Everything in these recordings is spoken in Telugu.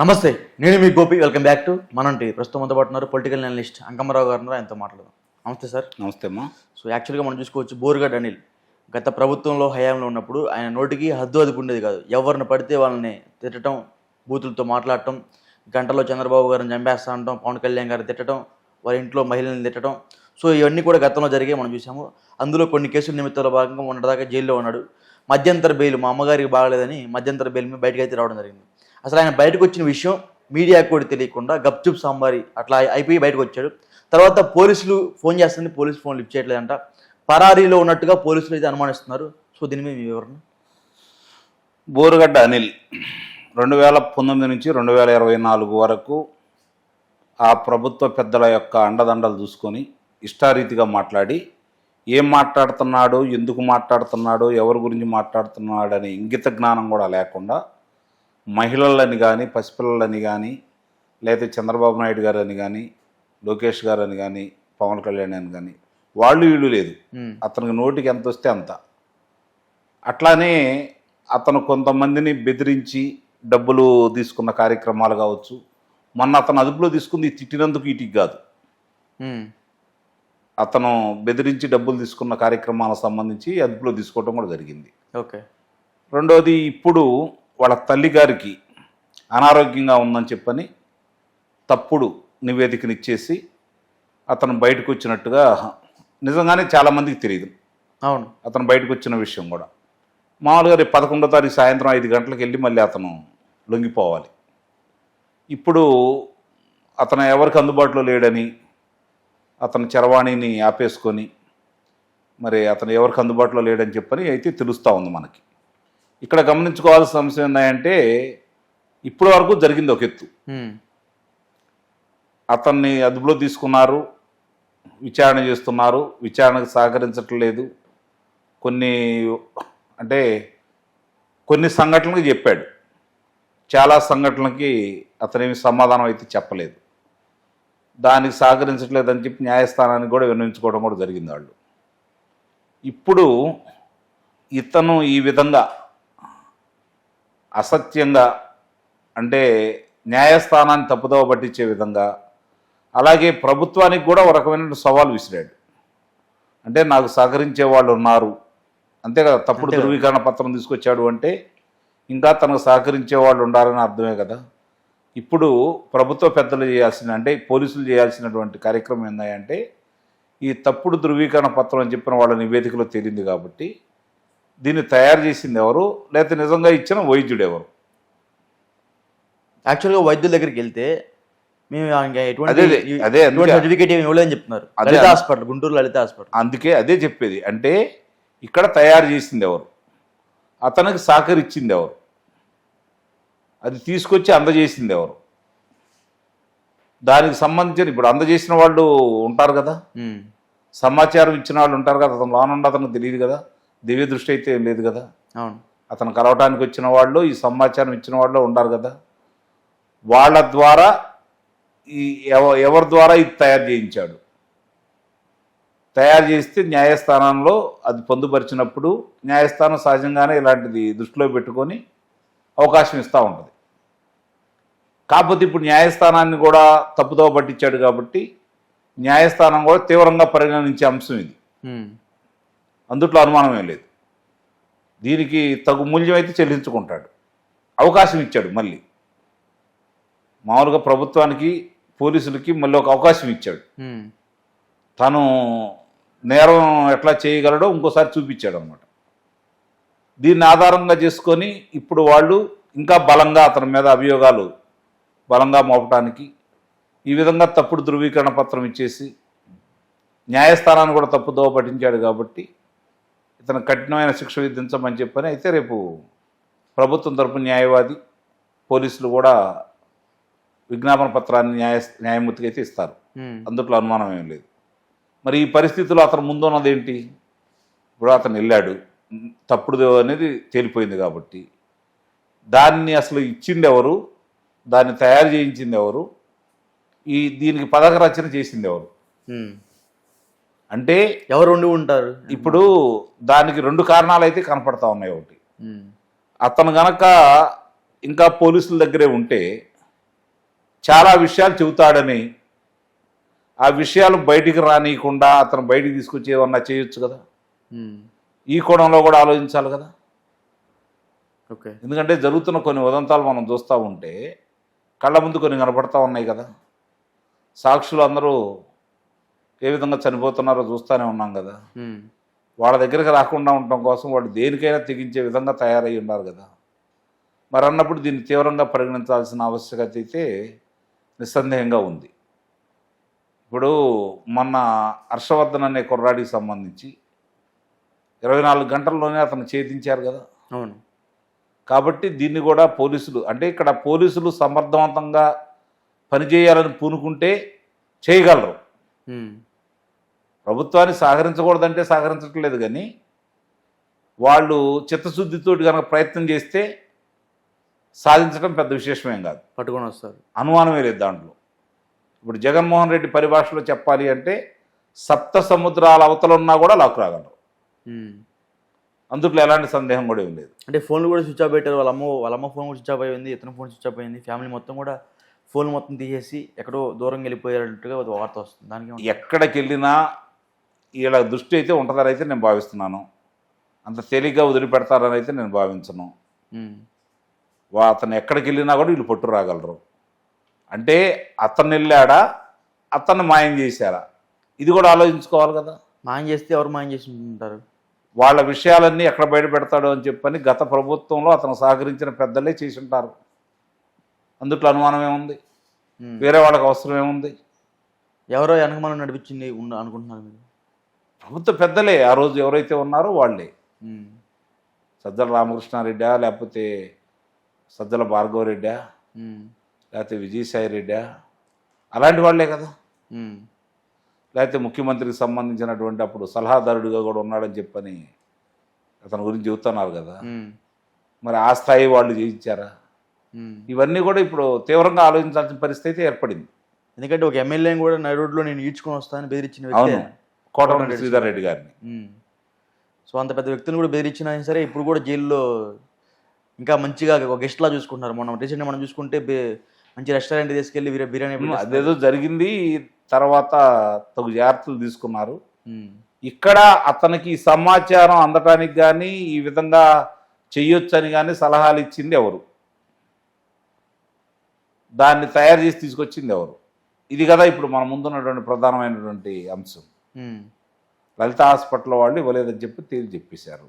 నమస్తే నేను మీ గోపి. వెల్కమ్ బ్యాక్ టు మనంటి ప్రస్తుతం మనతో పాటు ఉన్నారు పొలిటికల్ అనలిస్ట్ అంకమ్మరావు గారు ఆయనతో మాట్లాడదాం. నమస్తే సార్ నమస్తే అమ్మా. సో యాక్చువల్గా మనం చూసుకోవచ్చు బోరుగడ్డ అనిల్ గత ప్రభుత్వంలో హయాంలో ఉన్నప్పుడు ఆయన నోటికి హద్దు అదుపు ఉండేది కాదు. ఎవరిని పడితే వాళ్ళని తిట్టడం బూతులతో మాట్లాడటం గంటలో చంద్రబాబు గారిని చంపేస్తా అంటాం పవన్ కళ్యాణ్ గారిని తిట్టడం వారి ఇంట్లో మహిళల్ని తిట్టడం. సో ఇవన్నీ కూడా గతంలో జరిగే మనం చూసాము అందులో కొన్ని కేసుల నిమిత్తాల భాగంగా మొన్నటిదాకా జైల్లో ఉన్నాడు. మధ్యంతర బెయిల్ మా అమ్మగారికి బాగలేదని మధ్యంతర బెయిల్ మీద బయటకు అయితే రావడం జరిగింది. అసలు ఆయన బయటకు వచ్చిన విషయం మీడియాకు కూడా తెలియకుండా గప్చుప్ సాంబారి అట్లా అయిపోయి బయటకు వచ్చాడు తర్వాత పోలీసులు ఫోన్ చేస్తుంది పోలీసు ఫోన్ లిఫ్ట్ చేయట్లేదంట. పరారీలో ఉన్నట్టుగా పోలీసులు అయితే అనుమానిస్తున్నారు. సో దీని మీద మీ వివరణ? బోరుగడ్డ అనిల్ రెండు వేల పంతొమ్మిది నుంచి రెండు వేల ఇరవై నాలుగు వరకు ఆ ప్రభుత్వ పెద్దల యొక్క అండదండలు చూసుకొని ఇష్టారీతిగా మాట్లాడి ఏం మాట్లాడుతున్నాడు ఎందుకు మాట్లాడుతున్నాడు ఎవరి గురించి మాట్లాడుతున్నాడు అనే ఇంగిత జ్ఞానం కూడా లేకుండా మహిళలని కానీ పసిపిల్లలని కానీ లేదా చంద్రబాబు నాయుడు గారు అని కానీ లోకేష్ గారు అని కానీ పవన్ కళ్యాణ్ అని కానీ వాళ్ళు వీళ్ళు లేదు. అతనికి నోటికి ఎంత వస్తే అంత. అట్లానే అతను కొంతమందిని బెదిరించి డబ్బులు తీసుకున్న కార్యక్రమాలు కావచ్చు. మొన్న అతను అదుపులో తీసుకుంది తిట్టినందుకు ఇటుకి కాదు. అతను బెదిరించి డబ్బులు తీసుకున్న కార్యక్రమాలకు సంబంధించి అదుపులో తీసుకోవడం కూడా జరిగింది. ఓకే. రెండోది ఇప్పుడు వాళ్ళ తల్లిగారికి అనారోగ్యంగా ఉందని చెప్పని తప్పుడు నివేదికనిచ్చేసి అతను బయటకు వచ్చినట్టుగా నిజంగానే చాలామందికి తెలియదు. అవును. అతను బయటకు వచ్చిన విషయం కూడా. మామూలుగా రేపు పదకొండో తారీఖు సాయంత్రం ఐదు గంటలకు వెళ్ళి మళ్ళీ అతను లొంగిపోవాలి. ఇప్పుడు అతను ఎవరికి అందుబాటులో లేడని అతను చరవాణిని ఆపేసుకొని మరి అతను ఎవరికి అందుబాటులో లేడని చెప్పని అయితే తెలుస్తూ ఉంది మనకి. ఇక్కడ గమనించుకోవాల్సిన అంశం ఏంటంటే ఇప్పటి వరకు జరిగింది ఒక ఎత్తు. అతన్ని అదుపులో తీసుకున్నారు విచారణ చేస్తున్నారు విచారణకు సహకరించట్లేదు కొన్ని అంటే కొన్ని సంఘటనలకు చెప్పాడు. చాలా సంఘటనలకి అతనేమి సమాధానం అయితే చెప్పలేదు. దానికి సహకరించట్లేదని చెప్పి న్యాయస్థానానికి కూడా విన్నవించుకోవడం కూడా జరిగింది వాళ్ళు. ఇప్పుడు ఇతను ఈ విధంగా అసత్యంగా అంటే న్యాయస్థానాన్ని తప్పుదోవ పట్టించే విధంగా అలాగే ప్రభుత్వానికి కూడా ఒక రకమైన సవాల్ విసిరాడు. అంటే నాకు సహకరించే వాళ్ళు ఉన్నారు. అంతే కదా తప్పుడు. ధృవీకరణ పత్రం తీసుకొచ్చాడు అంటే ఇంకా తనకు సహకరించే వాళ్ళు ఉండాలని అర్థమే కదా. ఇప్పుడు ప్రభుత్వ పెద్దలు చేయాల్సిన అంటే పోలీసులు చేయాల్సినటువంటి కార్యక్రమం ఏంటంటే ఈ తప్పుడు ధృవీకరణ పత్రం అని చెప్పిన వాళ్ళ నివేదికలో తేలింది కాబట్టి దీన్ని తయారు చేసింది ఎవరు? లేకపోతే నిజంగా ఇచ్చిన వైద్యుడు ఎవరు? యాక్చువల్గా వైద్యుల దగ్గరికి వెళ్తే మేము అదే, సర్టిఫికేట్ ఏమి ఇవ్వలేదని చెప్తున్నారు. అదే, లలిత. Hospital Guntur Lalitha hospital. అందుకే అదే చెప్పేది. అంటే ఇక్కడ తయారు చేసింది ఎవరు? అతనికి సహకరించింది ఎవరు? అది తీసుకొచ్చి అందజేసింది ఎవరు? దానికి సంబంధించిన ఇప్పుడు అందజేసిన వాళ్ళు ఉంటారు కదా? సమాచారం ఇచ్చిన వాళ్ళు ఉంటారు కదా? అతను లోనుండి అతనికి తెలియదు కదా? దివ్య దృష్టి అయితే ఏం లేదు కదా? అవును. అతను కలవటానికి వచ్చిన వాళ్ళు ఈ సమాచారం ఇచ్చిన వాళ్ళు ఉండారు కదా? వాళ్ళ ద్వారా ఈ ఎవ- ఎవరి ద్వారా ఇది తయారు చేయించాడు? తయారు చేస్తే న్యాయస్థానంలో అది పొందుపరిచినప్పుడు న్యాయస్థానం సహజంగానే ఇలాంటిది దృష్టిలో పెట్టుకొని అవకాశం ఇస్తూ ఉంటుంది కాకపోతే ఇప్పుడు న్యాయస్థానాన్ని కూడా తప్పుదోవ పట్టించాడు కాబట్టి న్యాయస్థానం కూడా తీవ్రంగా పరిగణించే అంశం ఇది. అందుట్లో అనుమానం ఏం లేదు. దీనికి తగు మూల్యం అయితే చెల్లించుకుంటాడు. అవకాశం ఇచ్చాడు మళ్ళీ. మామూలుగా ప్రభుత్వానికి పోలీసులకి మళ్ళీ ఒక అవకాశం ఇచ్చాడు. తను నేరం ఎట్లా చేయగలడో ఇంకోసారి చూపించాడు అనమాట దీన్ని ఆధారంగా చేసుకొని ఇప్పుడు వాళ్ళు ఇంకా బలంగా అతని మీద అభియోగాలు బలంగా మోపడానికి ఈ విధంగా తప్పుడు ధృవీకరణ పత్రం ఇచ్చేసి న్యాయస్థానాన్ని కూడా తప్పు దోవ పట్టించాడు కాబట్టి ఇతను కఠినమైన శిక్ష విధించమని చెప్పని అయితే రేపు ప్రభుత్వం తరపు న్యాయవాది పోలీసులు కూడా విజ్ఞాపన పత్రాన్ని న్యాయ న్యాయమూర్తికి అయితే ఇస్తారు. అందుట్లో అనుమానం ఏం లేదు. మరి ఈ పరిస్థితిలో అతను ముందు ఉన్నది ఏంటి ఇప్పుడు అతను వెళ్ళాడు. తప్పుడు అనేది తేలిపోయింది కాబట్టి. దాన్ని అసలు ఇచ్చింది ఎవరు దాన్ని తయారు చేయించింది ఎవరు? ఈ దీనికి పథక రచన చేసింది ఎవరు. అంటే ఎవరు ఉండి ఉంటారు? ఇప్పుడు దానికి రెండు కారణాలు అయితే కనపడతా ఉన్నాయి ఒకటి. అతను గనక ఇంకా పోలీసుల దగ్గరే ఉంటే చాలా విషయాలు చెబుతాడని ఆ విషయాలు బయటికి రానియకుండా అతను బయటికి తీసుకొచ్చి ఏమన్నా చేయొచ్చు కదా. ఈ కోణంలో కూడా ఆలోచించాలి కదా? ఓకే. ఎందుకంటే జరుగుతున్న కొన్ని ఉదంతాలు మనం చూస్తూ ఉంటే కళ్ళ ముందు కొన్ని కనపడతా ఉన్నాయి కదా? సాక్షులు అందరూ ఏ విధంగా చనిపోతున్నారో చూస్తూనే ఉన్నాం కదా. వాళ్ళ దగ్గరికి రాకుండా ఉండటం కోసం వాళ్ళు దేనికైనా తెగించే విధంగా తయారై ఉన్నారు కదా. మరి అన్నప్పుడు దీన్ని తీవ్రంగా పరిగణించాల్సిన ఆవశ్యకత అయితే నిస్సందేహంగా ఉంది. ఇప్పుడు మొన్న హర్షవర్ధన్ అనే కుర్రాడికి సంబంధించి ఇరవై నాలుగు గంటల్లోనే అతను ఛేదించారు కదా. అవును. కాబట్టి దీన్ని కూడా పోలీసులు అంటే ఇక్కడ పోలీసులు సమర్థవంతంగా పనిచేయాలని పూనుకుంటే చేయగలరు. ప్రభుత్వాన్ని సహకరించకూడదంటే సహకరించట్లేదు కానీ వాళ్ళు చిత్తశుద్ధితోటి కనుక ప్రయత్నం చేస్తే సాధించడం పెద్ద విశేషమేం కాదు. పట్టుకొని వస్తారు. అనుమానమే లేదు దాంట్లో. ఇప్పుడు జగన్మోహన్ రెడ్డి పరిభాషలో చెప్పాలి అంటే సప్త సముద్రాల అవతల ఉన్నా కూడా లాక్ రాగలరు. అందుట్లో ఎలాంటి సందేహం కూడా ఏం లేదు. అంటే ఫోన్లు కూడా స్విచ్ ఆఫ్ పెట్టారు. వాళ్ళ అమ్మ వాళ్ళ అమ్మ ఫోన్ కూడా స్విచ్ ఆఫ్ అయింది ఇతని ఫోన్ స్విచ్ ఆఫ్ అయింది. ఫ్యామిలీ మొత్తం కూడా ఫోన్ మొత్తం తీసేసి ఎక్కడో దూరంగా వెళ్ళిపోయారంటుగా ఒక వార్త వస్తుంది. దానికి? ఎక్కడికి వెళ్ళినా వీళ్ళ దృష్టి అయితే ఉంటుందని అయితే నేను భావిస్తున్నాను. అంత తేలిగ్గా వదిలిపెడతారని అయితే నేను భావించను. వా అతను ఎక్కడికి వెళ్ళినా కూడా వీళ్ళు పట్టు రాగలరు. అంటే అతను వెళ్ళాడా? అతన్ని మాయం చేశారా? ఇది కూడా ఆలోచించుకోవాలి కదా. మాయం చేస్తే ఎవరు మాయం చేసి ఉంటారు? వాళ్ళ విషయాలన్నీ ఎక్కడ బయట పెడతాడు అని చెప్పని గత ప్రభుత్వంలో అతను సహకరించిన పెద్దలే చేసి ఉంటారు. అందుట్లో అనుమానం ఏముంది. వేరే వాళ్ళకి అవసరం ఏముంది ఎవరో వెనకమాల నడిపించింది అనుకుంటున్నారు మీరు? ప్రభుత్వ పెద్దలే ఆ రోజు ఎవరైతే ఉన్నారో వాళ్ళే. సజ్జల రామకృష్ణారెడ్డా లేకపోతే సజ్జల భార్గవరెడ్డా. లేకపోతే విజయసాయి రెడ్డా అలాంటి వాళ్ళే కదా. లేకపోతే ముఖ్యమంత్రికి సంబంధించినటువంటి అప్పుడు సలహాదారుడిగా కూడా ఉన్నాడని చెప్పని అతని గురించి చెబుతున్నారు కదా. మరి ఆ స్థాయి వాళ్ళు చేయించారా. ఇవన్నీ కూడా ఇప్పుడు తీవ్రంగా ఆలోచించాల్సిన పరిస్థితి ఏర్పడింది ఎందుకంటే ఒక ఎమ్మెల్యేని కూడా నడి రోడ్లో నేను ఈడ్చుకొని వస్తానని బెదిరించిన అవును కోటమిరెడ్డి శ్రీధర్ రెడ్డి గారిని. సో అంత పెద్ద వ్యక్తిని కూడా బెదిరించినా సరే ఇప్పుడు కూడా జైల్లో ఇంకా మంచిగా ఒక గెస్ట్లా చూసుకుంటున్నారు మనం రీసెంట్గా మనం చూసుకుంటే మంచి రెస్టారెంట్ తీసుకెళ్ళి బిర్యా- బిర్యానీ. అదేదో జరిగింది తర్వాత తగు జాగ్రత్తలు తీసుకున్నారు. ఇక్కడ అతనికి సమాచారం అందటానికి కానీ ఈ విధంగా చెయ్యొచ్చని కానీ సలహాలు ఇచ్చింది ఎవరు దాన్ని తయారు చేసి తీసుకొచ్చింది ఎవరు ఇది కదా ఇప్పుడు మన ముందున్నటువంటి ప్రధానమైనటువంటి అంశం. లలిత హాస్పిటల్ వాళ్ళు ఇవ్వలేదని చెప్పి తేలి చెప్పేశారు.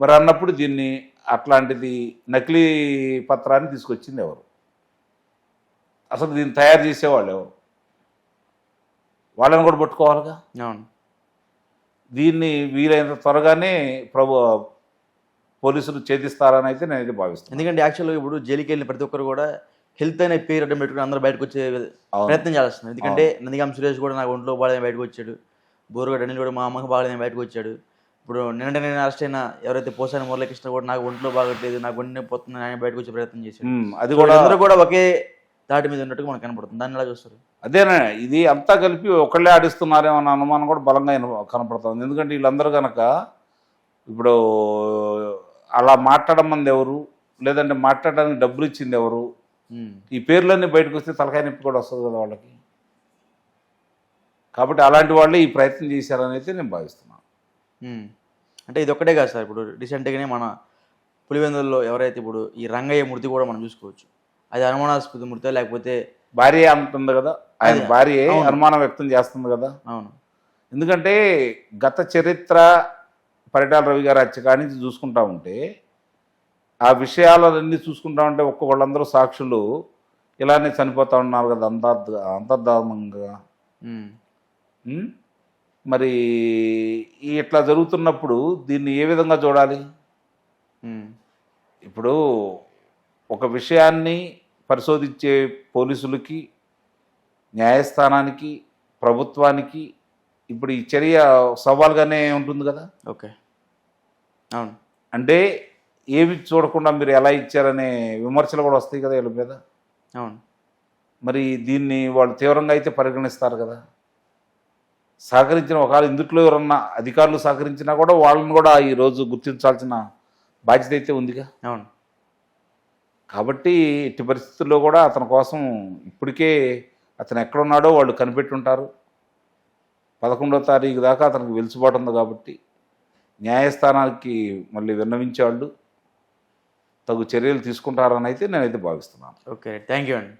మరి అన్నప్పుడు దీన్ని అట్లాంటిది నకిలీ పత్రాన్ని తీసుకొచ్చింది ఎవరు? అసలు దీన్ని తయారు చేసేవాళ్ళు ఎవరు? వాళ్ళని కూడా పట్టుకోవాలిగా? అవును. దీన్ని వీలైనంత త్వరగానే ప్రభు పోలీసులు ఛేదిస్తారని అయితే నేను అయితే భావిస్తాను ఎందుకంటే యాక్చువల్గా ఇప్పుడు జైలుకి వెళ్ళిన ప్రతి ఒక్కరు కూడా హెల్త్ అనే పేరు అడ్డం పెట్టుకుని అందరూ బయటకు వచ్చే. ప్రయత్నం చేస్తున్నారు ఎందుకంటే నందిగాం సురేష్ కూడా నాకు ఒంట్లో బాగాలేదని బయటకు వచ్చాడు. బోరుగడ్డ అనిల్ కూడా మా అమ్మకి బాగాలేదని బయటకు వచ్చాడు. ఇప్పుడు నిన్న నేను అరెస్ట్ అయిన ఎవరైతే పోసాని మురళీకృష్ణ కూడా నాకు ఒంట్లో బాగట్లేదు నాకు ఒంటి వస్తుంది ఆయన బయటకు వచ్చే ప్రయత్నం చేశాడు. అది కూడా అందరూ కూడా ఒకే దాటి మీద ఉన్నట్టుగా మనకు కనపడుతుంది. దాన్ని ఎలా చూస్తారు? అదేనా ఇది అంతా కలిపి ఒకళ్ళే ఆడిస్తున్నారేమో అన్న అనుమానం కూడా బలంగా కనపడుతుంది. ఎందుకంటే వీళ్ళందరూ కనుక ఇప్పుడు అలా మాట్లాడమంది ఎవరు? లేదంటే మాట్లాడడానికి డబ్బులు ఇచ్చింది ఎవరు. ఈ పేర్లన్నీ బయటకు వస్తే తలకాయ నొప్పి కూడా వస్తుంది కదా వాళ్ళకి. కాబట్టి అలాంటి వాళ్ళే ఈ ప్రయత్నం చేశారని అయితే నేను భావిస్తున్నాను. అంటే ఇది ఒక్కటే కాదు సార్ ఇప్పుడు రీసెంట్గానే మన పులివెందుల్లో ఎవరైతే ఇప్పుడు ఈ రంగయ్య మృతి కూడా మనం చూసుకోవచ్చు. అది అనుమానాస్పద మృతి లేకపోతే భార్య అంటుంది కదా ఆయన అదే, భార్య. అనుమానం వ్యక్తం చేస్తుంది కదా. అవును. ఎందుకంటే గత చరిత్ర పరిటాల రవి గారి హత్య కాడి నుంచి చూసుకుంటా ఉంటే ఆ విషయాలన్నీ చూసుకుంటా ఉంటే ఒక్కొక్కళ్ళందరూ సాక్షులు ఇలానే చనిపోతా ఉన్నారు కదా అంతర్ అంతర్ధానంగా ఉమ్. ఉం? మరి ఇట్లా జరుగుతున్నప్పుడు దీన్ని ఏ విధంగా చూడాలి. ఇప్పుడు ఒక విషయాన్ని పరిశోధించే పోలీసులకి న్యాయస్థానానికి ప్రభుత్వానికి ఇప్పుడు ఈ చర్య సవాల్గానే ఉంటుంది కదా ఓకే అవును అంటే ఏవి చూడకుండా మీరు ఎలా ఇచ్చారనే విమర్శలు కూడా వస్తాయి కదా వీళ్ళ మీద? అవును. మరి దీన్ని వాళ్ళు తీవ్రంగా అయితే పరిగణిస్తారు కదా? సహకరించిన ఒకవేళ ఇందుట్లో ఎవరన్నా అధికారులు సహకరించినా కూడా వాళ్ళని కూడా ఈరోజు గుర్తించాల్సిన బాధ్యత అయితే ఉందిగా? అవును. కాబట్టి ఇట్టి పరిస్థితుల్లో కూడా అతని కోసం ఇప్పటికే అతను ఎక్కడున్నాడో వాళ్ళు కనిపెట్టుంటారు. పదకొండో తారీఖు దాకా అతనికి వెలుసుబాటు ఉంది కాబట్టి న్యాయస్థానానికి మళ్ళీ విన్నవించేవాళ్ళు. తగు చర్యలు తీసుకుంటారని అయితే నేనైతే భావిస్తున్నాను. ఓకే థ్యాంక్ యూ అండి.